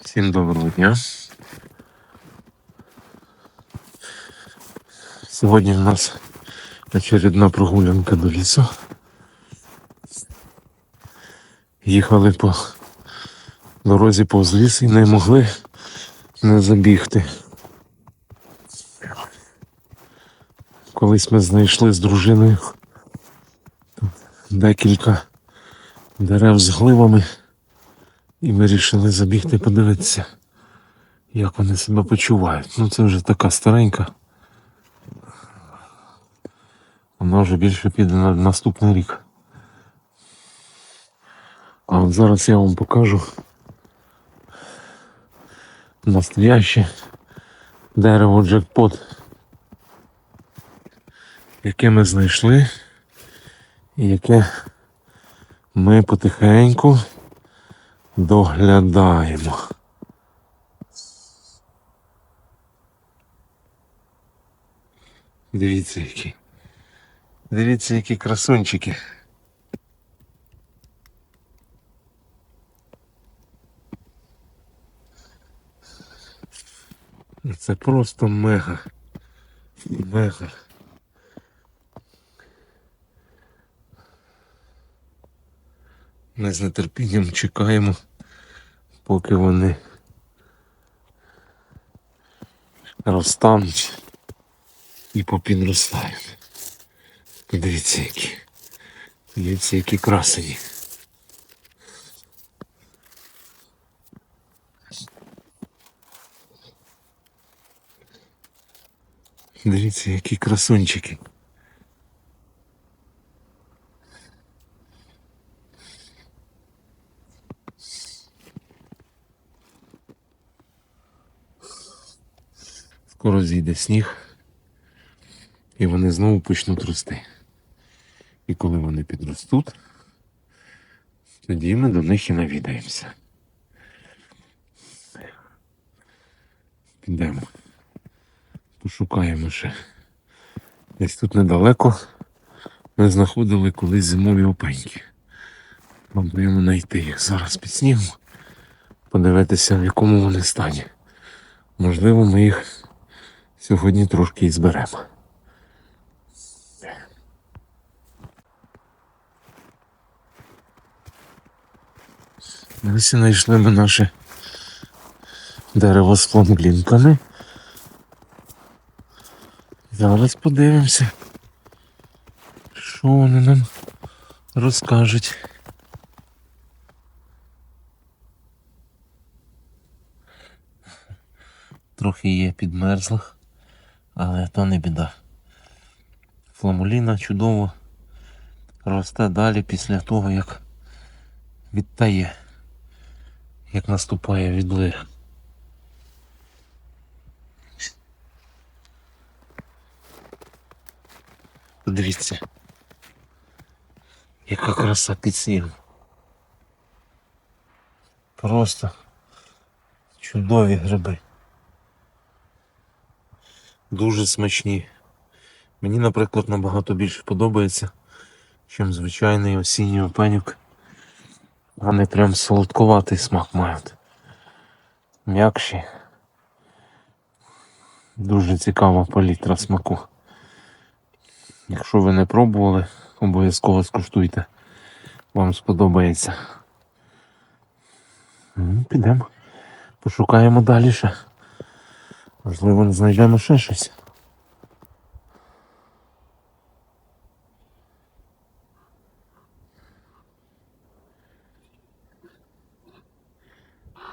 Всім доброго дня. Сьогодні в нас очередна прогулянка до лісу. Їхали по дорозі повз ліс і не могли не забігти. Колись ми знайшли з дружиною декілька дерев з гливами. І вирішили забігти подивитися, як вони себе почувають. Ну це вже така старенька. Вона вже більше піде на наступний рік. А от зараз я вам покажу настояще дерево джекпот, яке ми знайшли і яке ми потихеньку доглядаємо. Дивіться які. Дивіться, які красунчики. Це просто мега. Мега. Ми з нетерпінням чекаємо, поки вони розтануть і попідростають. Подивіться, які. Подивіться, які красені. Дивіться, які красунчики. Скоро зійде сніг, і вони знову почнуть рости. І коли вони підростуть, тоді ми до них і навідаємося. Підемо. Пошукаємо ще. Десь тут недалеко ми знаходили колись зимові опеньки. Пробуємо знайти їх зараз під снігом, подивитися, в якому вони стані. Можливо, ми їх сьогодні трошки і зберемо. Ось знайшли ми наше дерево з фламглінками. Зараз подивимося, що вони нам розкажуть. Трохи є підмерзлих, але то не біда. Фламуліна чудово росте далі після того, як відтає, як наступає відлига. Подивіться, яка краса під снігом. Просто чудові гриби. Дуже смачні. Мені, наприклад, набагато більше подобається, ніж звичайний осінній опенюк. Вони прям солодкуватий смак мають. М'якші. Дуже цікава палітра смаку. Якщо ви не пробували, обов'язково скуштуйте. Вам сподобається. Ну, Підемо. Пошукаємо далі ще. Можливо, знайдемо ще щось.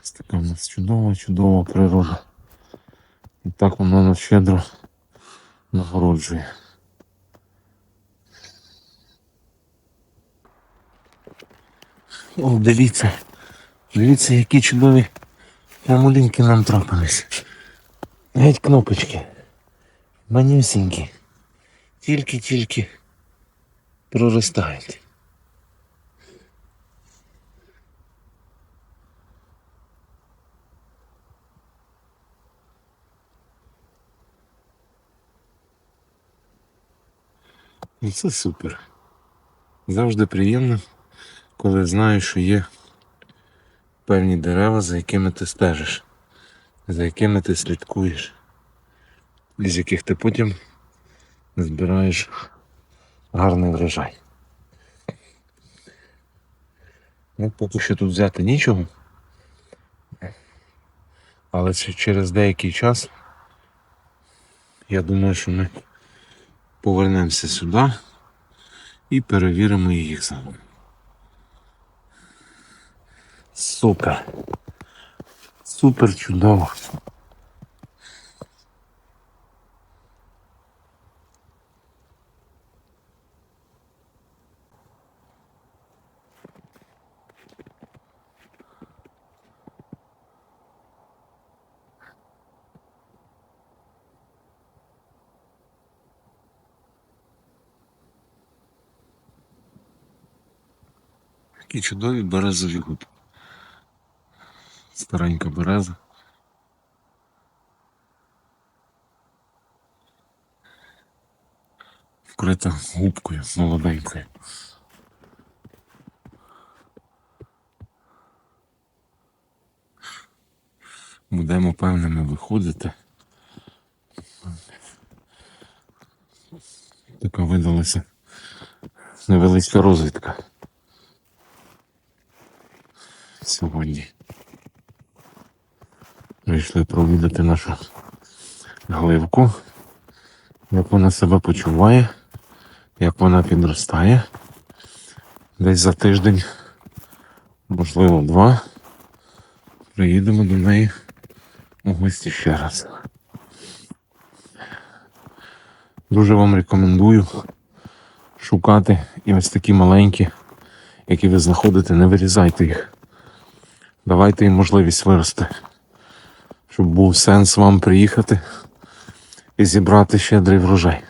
Ось така в нас чудова, чудова природа. І так воно нас щедро нагороджує. О, дивіться. Дивіться, які чудові прямолінки нам трапились. Геть кнопочки. Манюсінькі. Тільки-тільки проростають. І це супер. Завжди приємно, коли знаєш, що є певні дерева, за якими ти стежиш, за якими ти слідкуєш, і з яких ти потім збираєш гарний врожай. Ну, поки що тут взяти нічого. Але через деякий час я думаю, що ми повернемося сюди і перевіримо їх заново. Супер. Супер чудово. Такі чудові березові губи. Старенька береза. Вкрита губкою молоденькою. Будемо певними виходити. Така видалася невеличка розвідка сьогодні. Вийшли провідати нашу гливку, як вона себе почуває, як вона підростає. Десь за тиждень, можливо, два. Приїдемо до неї у гості ще раз. Дуже вам рекомендую шукати і ось такі маленькі, які ви знаходите, не вирізайте їх. Давайте їм можливість вирости, щоб був сенс вам приїхати і зібрати щедрий врожай.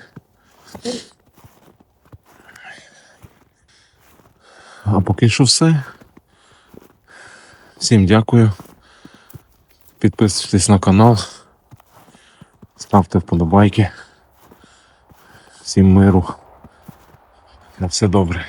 А поки що все. Всім дякую. Підписуйтесь на канал, ставте вподобайки. Всім миру. На все добре.